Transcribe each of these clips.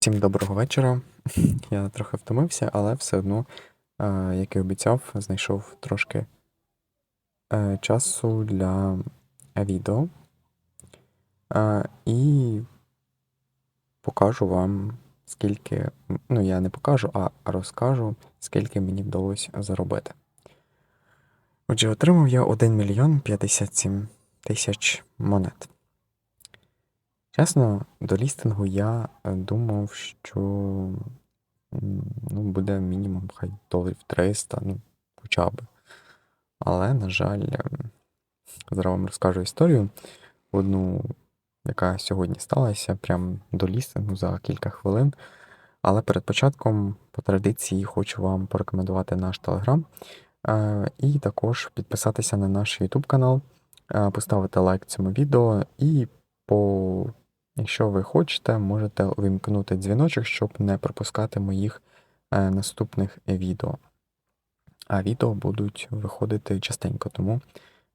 Всім доброго вечора. Я трохи втомився, але все одно, е, як і обіцяв, знайшов трошки е, часу для відео. Е, І покажу вам, скільки, ну, я не покажу, а розкажу, скільки мені вдалося заробити. Отже, отримав я 1 мільйон 57 тисяч монет. Чесно, до лістингу я е, думав, що ну, буде мінімум хай доларів 300, ну, хоча б. Але, на жаль, ем, зараз вам розкажу історію. Одну, яка сьогодні сталася, прямо до лістингу за кілька хвилин. Але перед початком, по традиції, хочу вам порекомендувати наш телеграм. Е, І також підписатися на наш YouTube канал, е, поставити лайк цьому відео і по Якщо ви хочете, можете увімкнути дзвіночок, щоб не пропускати моїх е, наступних відео. А відео будуть виходити частенько, тому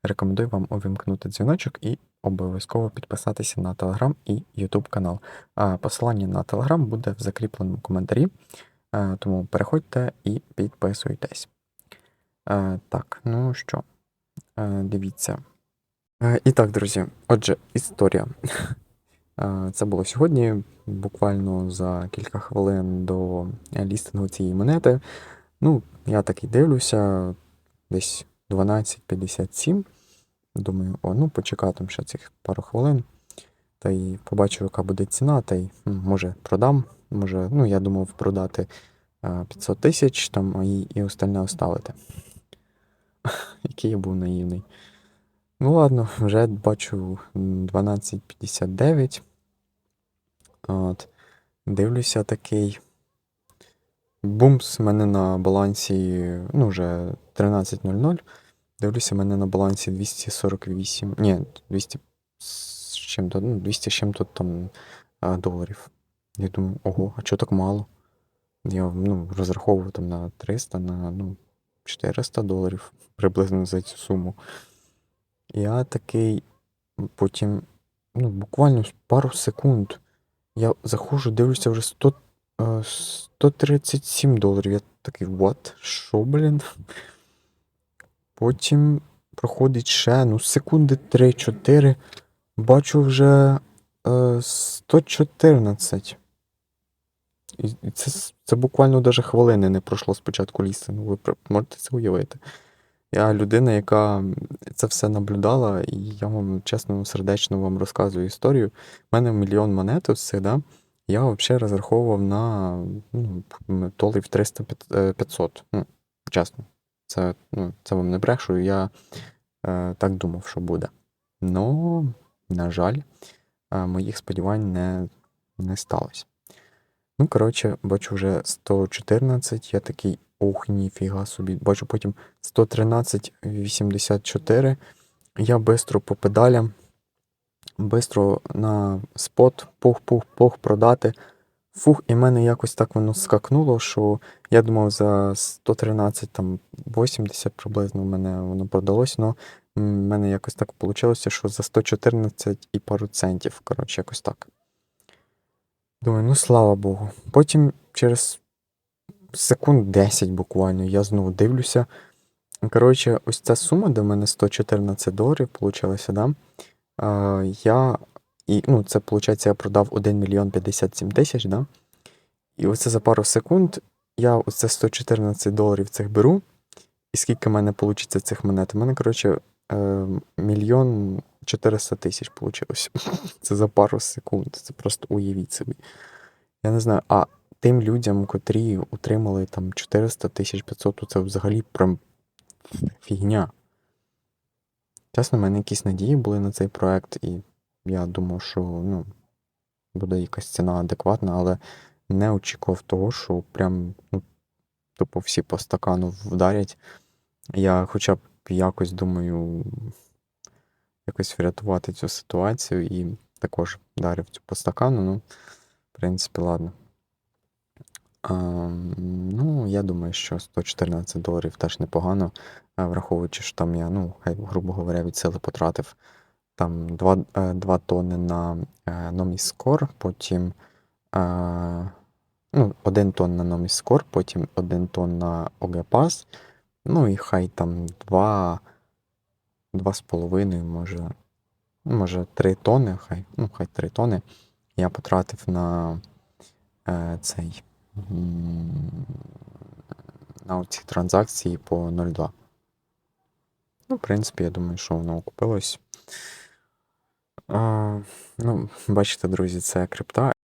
рекомендую вам увімкнути дзвіночок і обов'язково підписатися на Telegram і YouTube канал. А посилання на Telegram буде в закріпленому коментарі, е, тому переходьте і підписуйтесь. Е, Так, ну що, дивіться. І так, друзі, отже, історія. Е, Це було сьогодні, буквально за кілька хвилин до лістингу цієї монети. Ну, я так і дивлюся, десь 12.57. Думаю, о, ну почекатиму ще цих пару хвилин. Та й побачу, яка буде ціна, та й може продам. Може, ну, я думав продати е, 500 тисяч там, і, і остальне оставити. Який я був наївний. Ну ладно, вже бачу 12.59. От. Дивлюся такий. Бумс, в мене на балансі, ну, вже 13.00. Дивлюся, в мене на балансі 248. Ні, 200 з чим-то, ну, 200 з чим-то там доларів. Я думаю, ого, а чого так мало? Я ну, розраховував там на 300, на ну, 400 доларів приблизно за цю суму. Я такий потім, ну, буквально пару секунд. Я заходжу, дивлюся вже 100, е, 137 доларів. Я такий, what? Що, блін? Потім проходить ще, ну, секунди 3-4. Бачу вже е, 114. І і це, це буквально даже хвилини не пройшло спочатку лістингу. Ви можете це уявити? Я людина, яка це все наблюдала, і я вам чесно, сердечно вам розказую історію. У мене мільйон монет ось цих, да? Я взагалі розраховував на ну, доларів 300-500. Ну, чесно. Це, ну, це вам не брешу, я е, так думав, що буде. Ну, на жаль, е, моїх сподівань не, не сталося. Ну, коротше, бачу вже 114, я такий, ох, ніфіга собі. Бачу потім 113,84. Я бистро по педалям, бистро на спот, пух-пух-пух продати. Фух, і мене якось так воно скакнуло, що я думав за 113 там 80 приблизно в мене воно продалось, але в мене якось так вийшло, що за 114 і пару центів. Коротше, якось так. Думаю, ну слава Богу. Потім через секунд 10 буквально я знову дивлюся. Коротше, ось ця сума, в мене 114 доларів получилося, да? А, я, і, ну, це, виходить, я продав 1 мільйон 57 тисяч, да? І оце за пару секунд я оце 114 доларів цих беру. І скільки в мене вийде цих монет? У мене, коротше, е, мільйон 400 тисяч вийшло. Це за пару секунд. Це просто уявіть собі. Я не знаю, а тим людям, котрі утримали там 400 тисяч 500, то це взагалі прям фігня. Чесно, в мене якісь надії були на цей проект, і я думав, що ну, буде якась ціна адекватна, але не очікував того, що прям ну, тупо всі по стакану вдарять. Я хоча б якось думаю, якось врятувати цю ситуацію і також вдарив цю по стакану. Ну, в принципі, ладно. А, ну, я думаю, що 114 доларів теж непогано, враховуючи, що там я, ну, хай, грубо говоря, від сили потратив там 2, 2 тони на е, Номіскор, потім е, ну, 1 тон на Core, потім 1 тон на OG ну і хай там 2, 2,5, може, ну, може 3 тони, хай, ну, хай 3 тони я потратив на е, цей. На ці транзакції по 0,2. Ну, в принципі, я думаю, що воно окупилось. А, ну, бачите, друзі, це крипта.